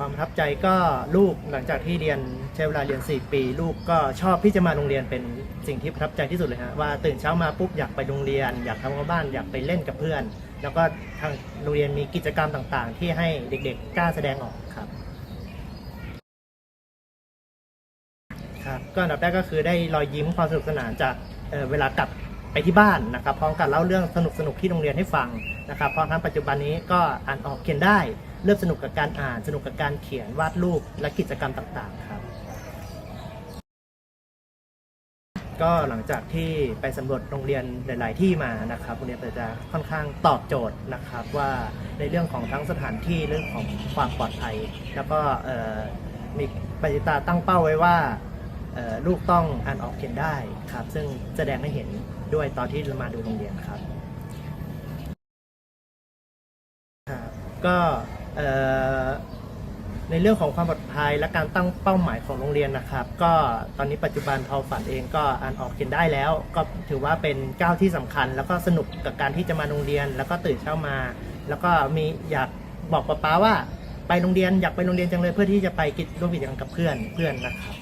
ความประทับใจก็ลูกหลังจากที่เรียนใช้เวลาเรียน 4 ปี ลูกก็ชอบที่จะมาโรงเรียนเป็นสิ่งที่ประทับใจที่สุดเลยฮะว่าตื่นเช้ามาปุ๊บอยากไปโรงเรียน อยากทำงานบ้านอยากไปเล่นกับเพื่อน แล้วก็ทางโรงเรียนมีกิจกรรมต่างๆ ที่ให้เด็กๆกล้าแสดงออกครับครับก็อันดับแรกก็คือได้รอยยิ้มความสนุกสนานจากเอ่อเวลากลับไปที่บ้านนะครับพร้อมกับเล่าเรื่องสนุกๆที่โรงเรียนให้ฟังนะครับเพราะทั้งปัจจุบันนี้ก็อ่านออกเขียนได้ เริ่มสนุกกับการอ่าน สนุกกับการเขียนวาดรูปและกิจกรรมต่างๆครับ ก็หลังจากที่ไปสำรวจโรงเรียนหลาย ๆ ที่มานะครับโรงเรียนจะค่อนข้างตอบโจทย์นะครับว่าในเรื่องของทั้งสถานที่เรื่องของความปลอดภัย แล้วก็มีปฏิตาตั้งเป้าไว้ว่าลูกต้องอ่านออกเขียนได้ครับ ซึ่งแสดงให้เห็นด้วยตอนที่มาดูโรงเรียนครับ ก็ ในเรื่องของความปลอดภัยและการตั้งเป้าหมายของโรงเรียนนะครับ ก็ตอนนี้ปัจจุบันทอฝันเองก็อ่านออกเขียนได้แล้ว ก็ถือว่าเป็นก้าวที่สำคัญ แล้วก็สนุกกับการที่จะมาโรงเรียน แล้วก็ตื่นเช้ามา แล้วก็มีอยากบอกป้าป๊าว่าไปโรงเรียนอยากไปโรงเรียนจังเลยเพื่อที่จะไปกิจร่วมกิจกรรมกับเพื่อนเพื่อนนะครับ